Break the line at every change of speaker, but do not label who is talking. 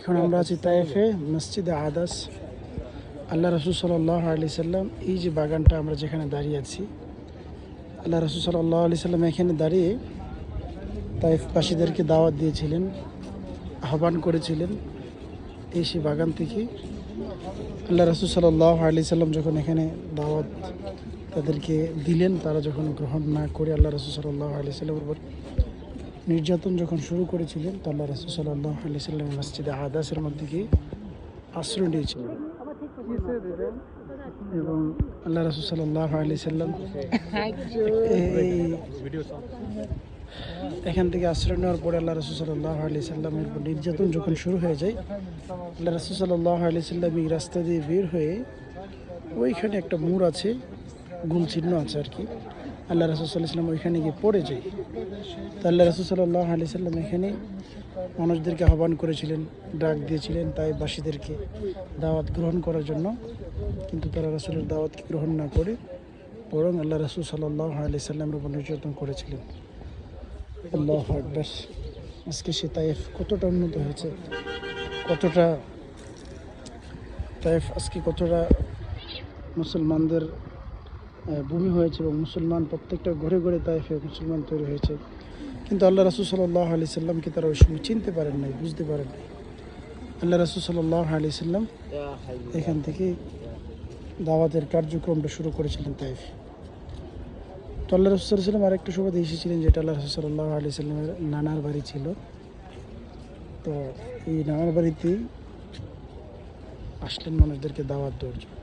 এখন আমরা আছি তাইফে, মসজিদে আদাস আল্লাহ রসুল সাল্লাহ আলি সাল্লাম, এই যে বাগানটা আমরা যেখানে দাঁড়িয়ে আছি, আল্লাহ রসুল সাল্লাহ আলি সাল্লাম এখানে দাঁড়িয়ে তাইফবাসীদেরকে দাওয়াত দিয়েছিলেন, আহ্বান করেছিলেন এই সেই বাগান থেকে। আল্লাহ রসুল সাল্লাহ আলি সাল্লাম যখন এখানে দাওয়াত তাদেরকে দিলেন, তারা যখন গ্রহণ না করে আল্লাহ রসুল সাল্লাহ আলি সাল্লামের উপর নির্যাতন যখন শুরু করেছিলেন, তো আল্লাহ রসুল আলি সাল্লাম মসজিদে আদাসের মধ্যে গিয়ে আশ্রয় নিয়েছিলেন। এবং আল্লাহ রসুল সাল্লাহ আলি সাল্লাম এখান থেকে আশ্রয় নেওয়ার পরে আল্লাহ রসুল সাল্লাহ আলি সাল্লামের উপর নির্যাতন যখন শুরু হয়ে যায়, আল্লাহ রসুল সাল্লাহ আলি সাল্লাম এই রাস্তা দিয়ে বের হয়ে ওইখানে একটা মোড় আছে গুল চিহ্ন আছে আর কি। আল্লাহ রসুল সাল্লাহ সাল্লাম ওইখানে গিয়ে পড়ে যায়। তো আল্লাহ রসুল সাল্লাহ আলি সাল্লাম এখানে মানুষদেরকে আহ্বান করেছিলেন, ডাক দিয়েছিলেন তাই বাসীদেরকে দাওয়াত গ্রহণ করার জন্য। কিন্তু তারা রসুলের দাওয়াতকে গ্রহণ না করে বরং আল্লাহ রসুল সাল্লাহ আলি সাল্লামের উপর নির্যাতন করেছিলেন। আল্লাহ আকবর। আজকে সে তাইফ কতটা উন্নত হয়েছে, কতটা তাইফ আজকে কতটা মুসলমানদের ভূমি হয়েছে এবং মুসলমান প্রত্যেকটা ঘরে ঘরে তাইফে মুসলমান তৈরি হয়েছে। কিন্তু আল্লাহ রসুল সাল্লাহ আলি সাল্লামকে তারা ওই সময় চিনতে পারেন নাই, বুঝতে পারেন নাই? আল্লাহ রসুল সাল্লাহ আলি সাল্লাম এখান থেকে দাওয়াতের কার্যক্রমটা শুরু করেছিলেন তাইফ। তো আল্লাহ রসুল সাল্লাম আরেকটা সুবাদে এসেছিলেন যেটা আল্লাহ রসুল সাল্লাহ আলি সাল্লামের নানার বাড়ি ছিল। তো এই নানার বাড়িতেই আসলেন মানুষদেরকে দাওয়াত দেওয়ার জন্য।